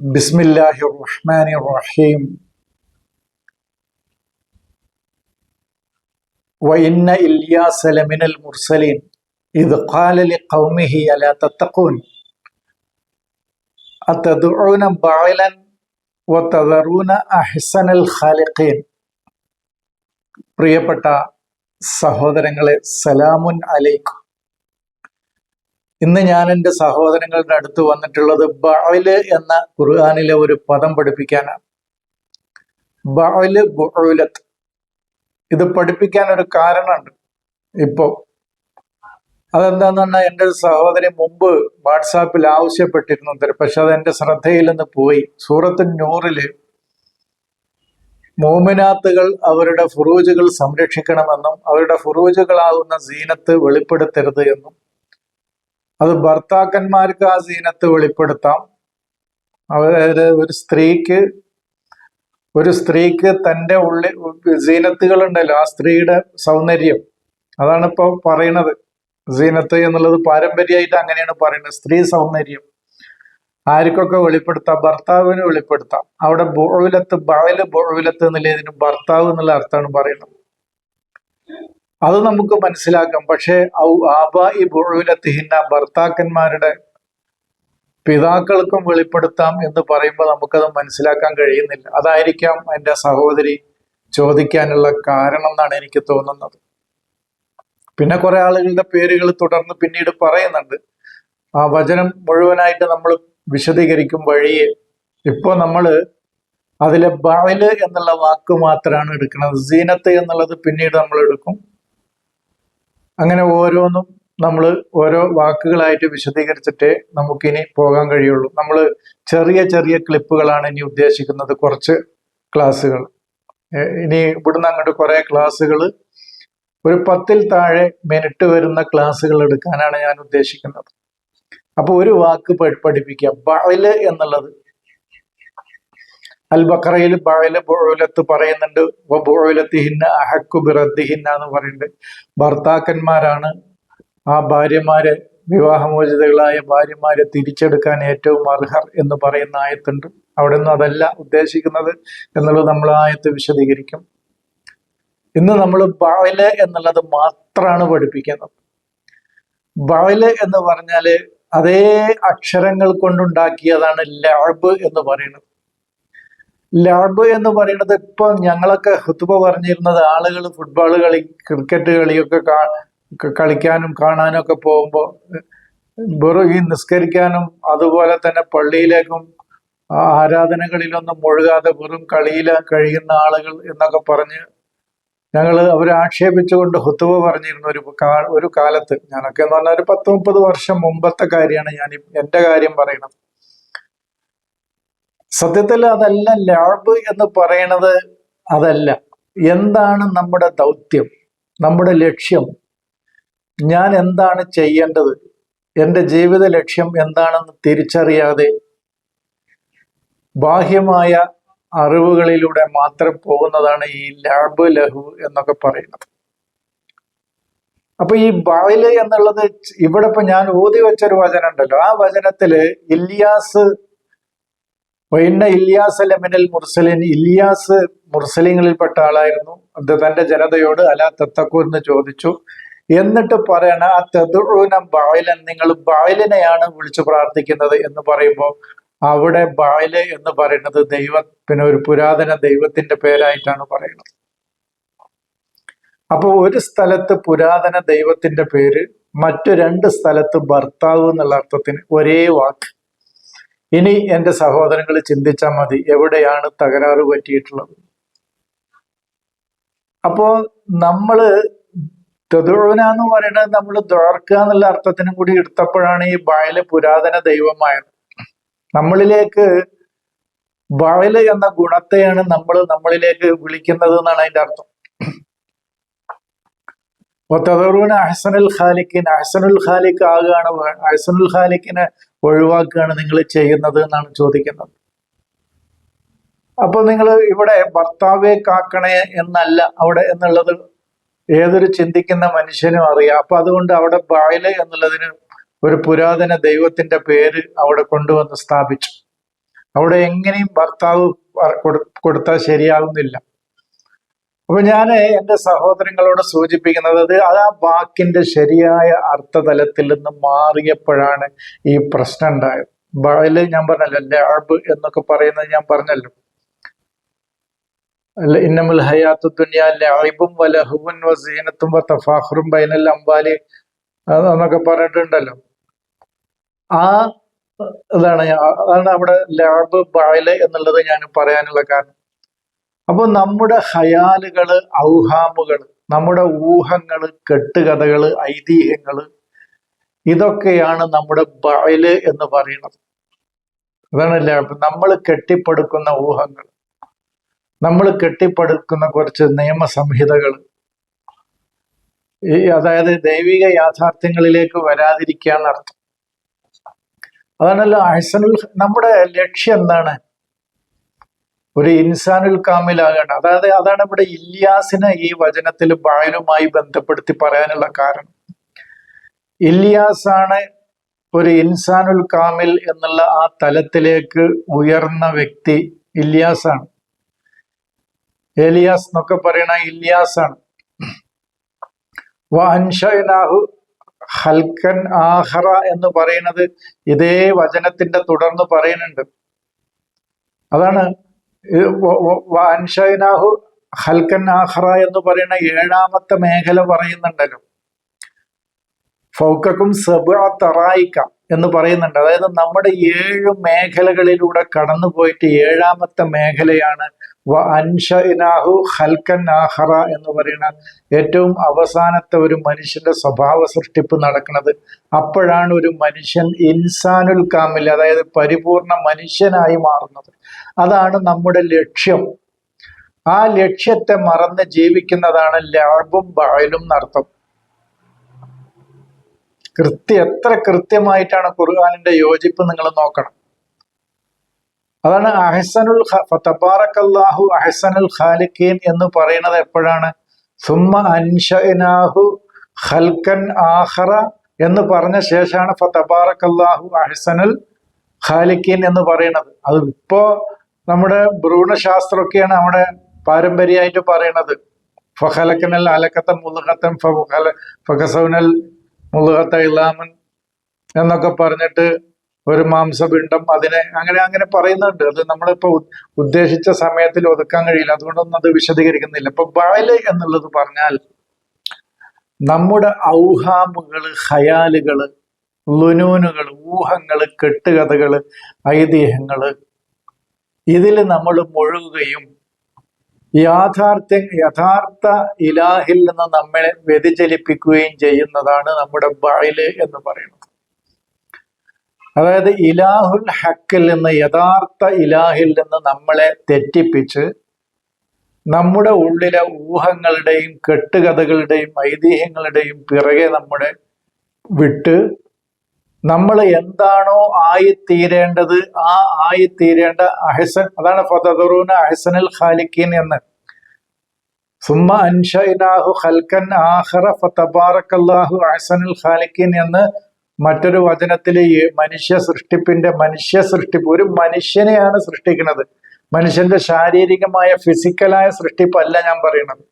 بسم الله الرحمن الرحيم وإن إلياس لمن المرسلين إذ قال لقومه ألا تتقون أتدعون بعلا وتذرون أحسن الخالقين പ്രിയപ്പെട്ട സഹോദരങ്ങളെ സലാമുൻ അലൈക്കും ഇന്ന് ഞാൻ എന്റെ സഹോദരങ്ങളുടെ അടുത്ത് വന്നിട്ടുള്ളത് ബഅൽ എന്ന ഖുർആാനിലെ ഒരു പദം പഠിപ്പിക്കാനാണ്. ബഅൽ ബുഅലത്ത്. ഇത് പഠിപ്പിക്കാൻ ഒരു കാരണമുണ്ട് ഇപ്പോ. അതെന്താന്ന് പറഞ്ഞാൽ എന്റെ ഒരു സഹോദരി മുമ്പ് വാട്സാപ്പിൽ ആവശ്യപ്പെട്ടിരുന്നു തരും പക്ഷെ അത് എന്റെ ശ്രദ്ധയിൽ നിന്ന് പോയി. സൂറത്ത് നൂറിൽ മോമിനാത്തുകൾ അവരുടെ ഫുറൂജുകൾ സംരക്ഷിക്കണമെന്നും അവരുടെ ഫുറൂജുകളാകുന്ന സീനത്ത് വെളിപ്പെടുത്തരുത് എന്നും അത് ഭർത്താക്കന്മാർക്ക് ആ സീനത്ത് വെളിപ്പെടുത്താം. അതായത് ഒരു സ്ത്രീക്ക് ഒരു സ്ത്രീക്ക് തന്റെ ഉള്ളിൽ സീനത്തുകൾ ഉണ്ടല്ലോ ആ സ്ത്രീയുടെ സൗന്ദര്യം. അതാണ് ഇപ്പോൾ പറയണത് സീനത്ത് എന്നുള്ളത് പാരമ്പര്യമായിട്ട് അങ്ങനെയാണ് പറയുന്നത്. സ്ത്രീ സൗന്ദര്യം. ആർക്കൊക്കെ വെളിപ്പെടുത്താം? ഭർത്താവിന് വെളിപ്പെടുത്താം. അവിടെ ബോഴവിലത്ത് ബഴൽ ബോഴവിലത്ത് എന്നുള്ള ഇതിന് ഭർത്താവ് എന്നുള്ള അർത്ഥമാണ് പറയുന്നത്. അത് നമുക്ക് മനസ്സിലാക്കാം. പക്ഷേ ഔ ആബാ ഈ ബോഴുലത്തിഹിന്ന ഭർത്താക്കന്മാരുടെ പിതാക്കൾക്കും വെളിപ്പെടുത്താം എന്ന് പറയുമ്പോൾ നമുക്കത് മനസ്സിലാക്കാൻ കഴിയുന്നില്ല. അതായിരിക്കാം എന്റെ സഹോദരി ചോദിക്കാനുള്ള കാരണം എന്നാണ് എനിക്ക് തോന്നുന്നത്. പിന്നെ കുറെ ആളുകളുടെ പേരുകൾ തുടർന്ന് പിന്നീട് പറയുന്നുണ്ട്. ആ വചനം മുഴുവനായിട്ട് നമ്മൾ വിശദീകരിക്കും വഴിയെ. ഇപ്പോൾ നമ്മൾ അതിലെ ബഴൽ എന്നുള്ള വാക്ക് മാത്രമാണ് എടുക്കുന്നത്. സീനത്ത് എന്നുള്ളത് പിന്നീട് നമ്മൾ എടുക്കും. അങ്ങനെ ഓരോന്നും നമ്മൾ ഓരോ വാക്കുകളായിട്ട് വിശദീകരിച്ചിട്ടേ നമുക്കിനി പോകാൻ കഴിയുള്ളൂ. നമ്മൾ ചെറിയ ചെറിയ ക്ലിപ്പുകളാണ് ഇനി ഉദ്ദേശിക്കുന്നത് കുറച്ച് ക്ലാസ്സുകൾ. ഇനി ഇവിടുന്ന് അങ്ങോട്ട് കുറെ ക്ലാസ്സുകൾ ഒരു പത്തിൽ താഴെ മിനിറ്റ് വരുന്ന ക്ലാസ്സുകൾ എടുക്കാനാണ് ഞാൻ ഉദ്ദേശിക്കുന്നത്. അപ്പോൾ ഒരു വാക്ക് പഠിപ്പിക്കുക ബഴൽ എന്നുള്ളത് അൽ ബക്കറയിൽ ബഴൽ ബുഴലത്ത് പറയുന്നുണ്ട് ബുഴലത്തിഹിന്ന അഹക്കു ബിറദ്ദിഹിന്ന എന്ന് പറയുന്നുണ്ട്. ഭർത്താക്കന്മാരാണ് ആ ഭാര്യമാരെ വിവാഹമോചിതകളായ ഭാര്യമാരെ തിരിച്ചെടുക്കാൻ ഏറ്റവും അർഹർ എന്ന് പറയുന്ന ആയത്തുണ്ട്. അവിടെ നിന്ന് അതല്ല ഉദ്ദേശിക്കുന്നത് എന്നുള്ളത് നമ്മൾ ആയത്ത് വിശദീകരിക്കും. ഇന്ന് നമ്മൾ ബഴൽ എന്നുള്ളത് മാത്രമാണ് പഠിപ്പിക്കുന്നത്. ബഴൽ എന്ന് പറഞ്ഞാൽ അതേ അക്ഷരങ്ങൾ കൊണ്ടുണ്ടാക്കിയതാണ് ലാബ് എന്ന് പറയുന്നത്. ലാബ് എന്ന് പറയുന്നത് ഇപ്പൊ ഞങ്ങളൊക്കെ ഹുത്തുബ പറഞ്ഞിരുന്നത് ആളുകൾ ഫുട്ബോൾ കളി ക്രിക്കറ്റ് കളിയൊക്കെ കളിക്കാനും കാണാനും ഒക്കെ പോകുമ്പോൾ വെറും ഈ നിസ്കരിക്കാനും അതുപോലെ തന്നെ പള്ളിയിലേക്കും ആരാധനകളിലൊന്നും മുഴുകാതെ വെറും കളിയിൽ കഴിയുന്ന ആളുകൾ എന്നൊക്കെ പറഞ്ഞ് ഞങ്ങൾ അവരെ ആക്ഷേപിച്ചുകൊണ്ട് ഹുത്തുവ പറഞ്ഞിരുന്ന ഒരു ഒരു കാലത്ത്. ഞാനൊക്കെ എന്ന് പറഞ്ഞാൽ ഒരു പത്ത് മുപ്പത് വർഷം മുമ്പത്തെ കാര്യമാണ് ഞാൻ എന്റെ കാര്യം പറയുന്നത് സത്യത്തിൽ അതല്ല ലാബ് എന്ന് പറയണത് അതല്ല. എന്താണ് നമ്മുടെ ദൗത്യം? നമ്മുടെ ലക്ഷ്യം? ഞാൻ എന്താണ് ചെയ്യേണ്ടത്? എന്റെ ജീവിത ലക്ഷ്യം എന്താണെന്ന് തിരിച്ചറിയാതെ ബാഹ്യമായ അറിവുകളിലൂടെ മാത്രം പോകുന്നതാണ് ഈ ലാബ് ലഹു എന്നൊക്കെ പറയുന്നത്. അപ്പൊ ഈ ബായിൽ എന്നുള്ളത് ഇവിടെ ഇപ്പൊ ഞാൻ ഊതി വെച്ചൊരു വചനം ഉണ്ടല്ലോ ആ വചനത്തിൽ ഇല്യാസ് വൈന്ന ഇല്യാസ് അലമിനൽ മുർസലിൻ. ഇല്യാസ് മുർസലിങ്ങളിൽപ്പെട്ട ആളായിരുന്നു. അത് തന്റെ ജനതയോട് അല തത്തക്കു എന്ന് ചോദിച്ചു. എന്നിട്ട് പറയണ ആ തെതുഴൂന ബായിലൻ. നിങ്ങൾ ബായിലിനെയാണ് വിളിച്ചു പ്രാർത്ഥിക്കുന്നത് എന്ന് പറയുമ്പോൾ അവിടെ ബായിൽ എന്ന് പറയുന്നത് ദൈവ പിന്നെ ഒരു പുരാതന ദൈവത്തിന്റെ പേരായിട്ടാണ് പറയുന്നത്. അപ്പോൾ ഒരു സ്ഥലത്ത് പുരാതന ദൈവത്തിന്റെ പേര് മറ്റു രണ്ട് സ്ഥലത്ത് ഭർത്താവ് എന്നുള്ള അർത്ഥത്തിന് ഒരേ വാക്ക്. ഇനി എന്റെ സഹോദരങ്ങൾ ചിന്തിച്ചാൽ മതി എവിടെയാണ് തകരാറ് പറ്റിയിട്ടുള്ളത്. അപ്പോ നമ്മൾ തെതുഴുന എന്ന് പറയുന്നത് നമ്മൾ ദ്വാർക്കുക എന്നുള്ള അർത്ഥത്തിനും കൂടി എടുത്തപ്പോഴാണ് ഈ ബായൽ പുരാതന ദൈവമായത്. നമ്മളിലേക്ക് ബായൽ എന്ന ഗുണത്തെയാണ് നമ്മൾ നമ്മളിലേക്ക് വിളിക്കുന്നത് എന്നാണ് അതിന്റെ അർത്ഥം. തദറൂന അഹസനുൽ ഖാലിഖിൻ അഹസനുൽ ഖാലിഖ് ആകുകയാണ് അഹസനുൽ ഖാലിക്കിനെ ഒഴിവാക്കുകയാണ് നിങ്ങൾ ചെയ്യുന്നത് എന്നാണ് ചോദിക്കുന്നത്. അപ്പൊ നിങ്ങൾ ഇവിടെ ഭർത്താവെ കാക്കണേ എന്നല്ല അവിടെ എന്നുള്ളത് ഏതൊരു ചിന്തിക്കുന്ന മനുഷ്യനും അറിയാം. അപ്പൊ അതുകൊണ്ട് അവിടെ ബായൽ എന്നുള്ളതിന് ഒരു പുരാതന ദൈവത്തിന്റെ പേര് അവിടെ കൊണ്ടുവന്ന് സ്ഥാപിച്ചു. അവിടെ എങ്ങനെയും ഭർത്താവ് കൊടുത്താൽ ശരിയാകുന്നില്ല അപ്പൊ ഞാൻ എന്റെ സഹോദരങ്ങളോട് സൂചിപ്പിക്കുന്നത് അത് അത് ആ വാക്കിന്റെ ശരിയായ അർത്ഥതലത്തിൽ നിന്ന് മാറിയപ്പോഴാണ് ഈ പ്രശ്നം ഉണ്ടായത്. ബഴൽ ഞാൻ പറഞ്ഞല്ലോ ലാബ് എന്നൊക്കെ പറയുന്നത് ഞാൻ പറഞ്ഞല്ലോ. ഇന്നമുൽ ഹയാത്തു ദുനിയ ലായിബും വലഹുവും വസീനത്തും വത്തഫാഹറും ബൈനൽ അംബാലി എന്നൊക്കെ പറഞ്ഞിട്ടുണ്ടല്ലോ. ആ ഇതാണ് അതാണ് അവിടെ ലാബ് ബഴൽ എന്നുള്ളത് ഞാൻ പറയാനുള്ള കാരണം. അപ്പൊ നമ്മുടെ ഹയാലുകൾ ഔഹാമുകൾ നമ്മുടെ ഊഹങ്ങൾ കെട്ടുകഥകൾ ഐതിഹ്യങ്ങൾ ഇതൊക്കെയാണ് നമ്മുടെ ബയൽ എന്ന് പറയുന്നത്. അതാണല്ലേ? നമ്മൾ കെട്ടിപ്പടുക്കുന്ന ഊഹങ്ങൾ നമ്മൾ കെട്ടിപ്പടുക്കുന്ന കുറച്ച് നിയമസംഹിതകൾ അതായത് ദൈവിക യാഥാർത്ഥ്യങ്ങളിലേക്ക് വരാതിരിക്കുക എന്നർത്ഥം അതാണല്ലോ അഹ്സനുൽ നമ്മുടെ ലക്ഷ്യം എന്താണ്? ഒരു ഇൻസാനുൽ കാമിലാകണം അതായത് അതാണ് ഇവിടെ ഇല്യാസിനെ ഈ വചനത്തിൽ ബായലുമായി ബന്ധപ്പെടുത്തി പറയാനുള്ള കാരണം. ഇല്യാസാണ് ഒരു ഇൻസാനുൽ കാമിൽ എന്നുള്ള ആ തലത്തിലേക്ക് ഉയർന്ന വ്യക്തി ഇല്യാസാണ്. ഏലിയാസ് എന്നൊക്കെ പറയണ ഇല്യാസാണ്. വൻഷനാഹു ഹൽക്കൻ ആഹറ എന്ന് പറയുന്നത് ഇതേ വചനത്തിന്റെ തുടർന്ന് പറയുന്നുണ്ട്. അതാണ് അൻഷൈനാഹു ഹൽക്കൻ ആഹ്റ എന്ന് പറയുന്ന ഏഴാമത്തെ മേഖല പറയുന്നുണ്ടല്ലോ. ഫൗക്കക്കും സബ തറായിക്ക എന്ന് പറയുന്നുണ്ട്. അതായത് നമ്മുടെ ഏഴ് മേഖലകളിലൂടെ കടന്നു പോയിട്ട് ഏഴാമത്തെ മേഖലയാണ് വ ഹൽക്കൻ ആഹറ എന്ന് പറയുന്ന ഏറ്റവും അവസാനത്തെ ഒരു മനുഷ്യന്റെ സ്വഭാവ സൃഷ്ടിപ്പ് നടക്കുന്നത് അപ്പോഴാണ് ഒരു മനുഷ്യൻ ഇൻസാനുൽ കാമിൽ അതായത് പരിപൂർണ മനുഷ്യനായി മാറുന്നത്. അതാണ് നമ്മുടെ ലക്ഷ്യം. ആ ലക്ഷ്യത്തെ മറന്ന് ജീവിക്കുന്നതാണ് ലാബും ബായലും എന്നർത്ഥം. കൃത്യ എത്ര കൃത്യമായിട്ടാണ് ഖുർആാനിന്റെ യോജിപ്പ് നിങ്ങൾ നോക്കണം. അതാണ് അഹസനുൽ തബാറക്കല്ലാഹു അഹസനുൽ ഖാലിഖീൻ എന്ന് പറയുന്നത് എപ്പോഴാണ്? സുമ്മ അൻഷനാഹു ഖൽക്കൻ ആഹറ എന്ന് പറഞ്ഞ ശേഷമാണ് ഫതബാറക്കല്ലാഹു അഹസനുൽ ഖാലിഖീൻ എന്ന് പറയുന്നത്. അത് ഇപ്പോ നമ്മുടെ ഭ്രൂണശാസ്ത്രമൊക്കെയാണ് നമ്മുടെ പാരമ്പര്യമായിട്ട് പറയണത് ഫഹലക്കനൽ അലക്കത്തൻ മുലഹത്തൻ ഫഹസൗനൽ മുലുഹത്ത ഇലാമൻ എന്നൊക്കെ പറഞ്ഞിട്ട് ഒരു മാംസപിണ്ഡം അതിനെ അങ്ങനെ അങ്ങനെ പറയുന്നുണ്ട്. അത് നമ്മളിപ്പോ ഉദ്ദേശിച്ച സമയത്തിൽ ഒതുക്കാൻ കഴിയില്ല. അതുകൊണ്ടൊന്നും അത് വിശദീകരിക്കുന്നില്ല. ഇപ്പൊ ബാൽ എന്നുള്ളത് പറഞ്ഞാൽ നമ്മുടെ ഔഹാമുകൾ ഹയാലുകൾ ലുനൂനുകൾ ഊഹങ്ങൾ കെട്ടുകഥകൾ ഐതിഹ്യങ്ങൾ ഇതിൽ നമ്മൾ മുഴുകുകയും യാഥാർത്ഥ്യ യഥാർത്ഥ ഇലാഹിൽ നിന്ന് നമ്മളെ വ്യതിചലിപ്പിക്കുകയും ചെയ്യുന്നതാണ് നമ്മുടെ ബയൽ എന്ന് പറയുന്നത്. അതായത് ഇലാഹുൽ ഹക്കിൽ നിന്ന് യഥാർത്ഥ ഇലാഹിൽ നിന്ന് നമ്മളെ തെറ്റിപ്പിച്ച് നമ്മുടെ ഉള്ളിലെ ഊഹങ്ങളുടെയും കെട്ടുകഥകളുടെയും ഐതിഹ്യങ്ങളുടെയും പിറകെ നമ്മുടെ വിട്ട് നമ്മൾ എന്താണോ ആയിത്തീരേണ്ടത് ആ ആയിത്തീരേണ്ട അഹസൻ അതാണ് ഫതദറൂന അഹസനൽ ഖാലിഖീൻ എന്ന്. സുമ്മ അൻഷൈനാഹു ഖൽക്കൻ ആഹറ ഫതബാറക്കല്ലാഹു അഹസനുൽ ഖാലിഖീൻ എന്ന് മറ്റൊരു വചനത്തിൽ മനുഷ്യ സൃഷ്ടിപ്പിന്റെ മനുഷ്യ സൃഷ്ടിപ്പ് ഒരു മനുഷ്യനെയാണ് സൃഷ്ടിക്കുന്നത്. മനുഷ്യന്റെ ശാരീരികമായ ഫിസിക്കലായ സൃഷ്ടിപ്പല്ല ഞാൻ പറയുന്നത്.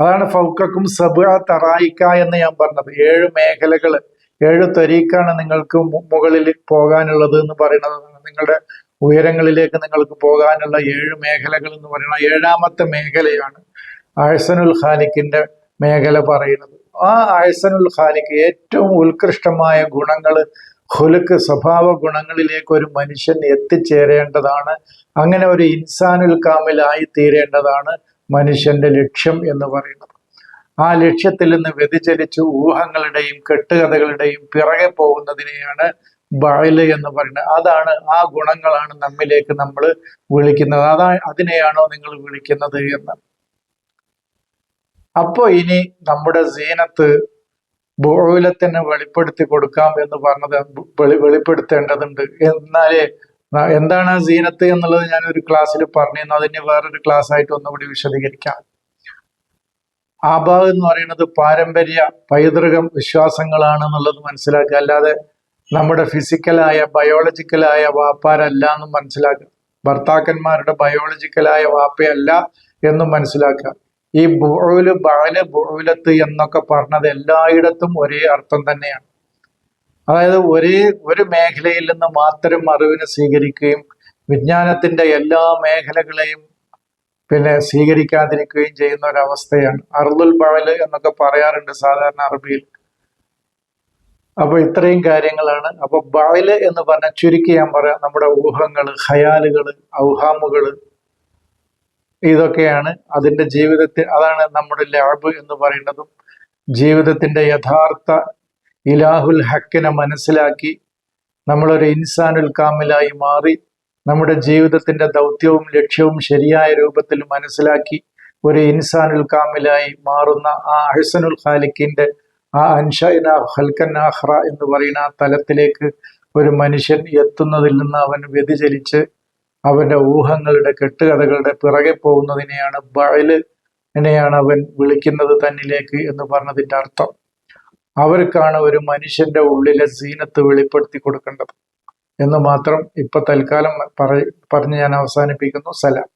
അതാണ് ഫൗക്കക്കും സബ തറായിക്ക എന്ന് ഞാൻ പറഞ്ഞത്. ഏഴ് മേഖലകൾ ഏഴ് ത്വരീക്കാണ് നിങ്ങൾക്ക് മുകളിൽ പോകാനുള്ളത് എന്ന് പറയുന്നത്. നിങ്ങളുടെ ഉയരങ്ങളിലേക്ക് നിങ്ങൾക്ക് പോകാനുള്ള ഏഴ് മേഖലകൾ എന്ന് പറയുന്നത്. ഏഴാമത്തെ മേഖലയാണ് ആഴ്സനുൽ ഖാലിക്കിന്റെ മേഖല പറയുന്നത്. ആ ആഴ്സനുൽ ഖാലിക്ക് ഏറ്റവും ഉത്കൃഷ്ടമായ ഗുണങ്ങൾ ഹുലുക്ക് സ്വഭാവ ഗുണങ്ങളിലേക്ക് ഒരു മനുഷ്യൻ എത്തിച്ചേരേണ്ടതാണ്. അങ്ങനെ ഒരു ഇൻസാനുൽ കാമിലായി തീരേണ്ടതാണ് മനുഷ്യന്റെ ലക്ഷ്യം എന്ന് പറയുന്നത്. ആ ലക്ഷ്യത്തിൽ നിന്ന് വ്യതിചലിച്ച് ഊഹങ്ങളുടെയും കെട്ടുകഥകളുടെയും പിറകെ പോകുന്നതിനെയാണ് ബയൽ എന്ന് പറയുന്നത്. അതാണ് ആ ഗുണങ്ങളാണ് നമ്മിലേക്ക് നമ്മൾ വിളിക്കുന്നത്. അതാ അതിനെയാണോ നിങ്ങൾ വിളിക്കുന്നത് എന്ന്. അപ്പോ ഇനി നമ്മുടെ സീനത്ത് ബോയിലത്തിന് വെളിപ്പെടുത്തി കൊടുക്കാം എന്ന് പറഞ്ഞത് വെളി വെളിപ്പെടുത്തേണ്ടതുണ്ട്. എന്നാലേ എന്താണ് സീനത്ത് എന്നുള്ളത് ഞാൻ ഒരു ക്ലാസ്സിൽ പറഞ്ഞിരുന്നു. അതിന് വേറൊരു ക്ലാസ് ആയിട്ട് ഒന്നുകൂടി വിശദീകരിക്കാം. ആഭാവ് എന്ന് പറയുന്നത് പാരമ്പര്യ പൈതൃകം വിശ്വാസങ്ങളാണ് എന്നുള്ളത് മനസ്സിലാക്കുക. അല്ലാതെ നമ്മുടെ ഫിസിക്കലായ ബയോളജിക്കലായ വാപ്പാരല്ല എന്നും മനസ്സിലാക്കുക. ഭർത്താക്കന്മാരുടെ ബയോളജിക്കലായ വാപ്പയല്ല എന്നും മനസ്സിലാക്കുക. ഈ ബുഴൽ ബാൽ ബുഴലത്ത് എന്നൊക്കെ പറഞ്ഞത് എല്ലായിടത്തും ഒരേ അർത്ഥം തന്നെയാണ്. അതായത് ഒരേ ഒരു മേഖലയിൽ നിന്ന് മാത്രം അറിവിനെ സ്വീകരിക്കുകയും വിജ്ഞാനത്തിന്റെ എല്ലാ മേഖലകളെയും പിന്നെ സ്വീകരിക്കാതിരിക്കുകയും ചെയ്യുന്ന ഒരവസ്ഥയാണ്. അറുതുൽ ബഴൽ എന്നൊക്കെ പറയാറുണ്ട് സാധാരണ അറബിയിൽ. അപ്പൊ ഇത്രയും കാര്യങ്ങളാണ്. അപ്പൊ ബഴൽ എന്ന് പറഞ്ഞാൽ ചുരുക്കി ഞാൻ പറയാം. നമ്മുടെ ഊഹങ്ങൾ ഖയാലുകൾ ഔഹാമുകൾ ഇതൊക്കെയാണ് അതിന്റെ ജീവിതത്തിൽ അതാണ് നമ്മുടെ ലാബ് എന്ന് പറയുന്നതും ജീവിതത്തിന്റെ യഥാർത്ഥ ഇലാഹുൽ ഹക്കിനെ മനസ്സിലാക്കി നമ്മളൊരു ഇൻസാനുൽ കാമിലായി മാറി നമ്മുടെ ജീവിതത്തിന്റെ ദൗത്യവും ലക്ഷ്യവും ശരിയായ രൂപത്തിൽ മനസ്സിലാക്കി ഒരു ഇൻസാനുൽ കാമിലായി മാറുന്ന ആ അഹ്സനുൽ ഖാലിക്കിന്റെ ആ അൻഷന ഹൽക്കൻ ആഹ്റ എന്ന് പറയുന്ന ആ തലത്തിലേക്ക് ഒരു മനുഷ്യൻ എത്തുന്നതിൽ നിന്ന് അവൻ വ്യതിചലിച്ച് അവന്റെ ഊഹങ്ങളുടെ കെട്ടുകഥകളുടെ പിറകെ പോകുന്നതിനെയാണ് ബഴൽ എന്നെയാണ് അവൻ വിളിക്കുന്നത് തന്നിലേക്ക് എന്ന് പറഞ്ഞതിന്റെ അർത്ഥം. അവർക്കാണ് ഒരു മനുഷ്യന്റെ ഉള്ളിലെ സീനത്ത് വെളിപ്പെടുത്തി കൊടുക്കേണ്ടത്. എന്ന് മാത്രം ഇപ്പൊ തൽക്കാലം പറ പറഞ്ഞ് ഞാൻ അവസാനിപ്പിക്കുന്നു. സലാം.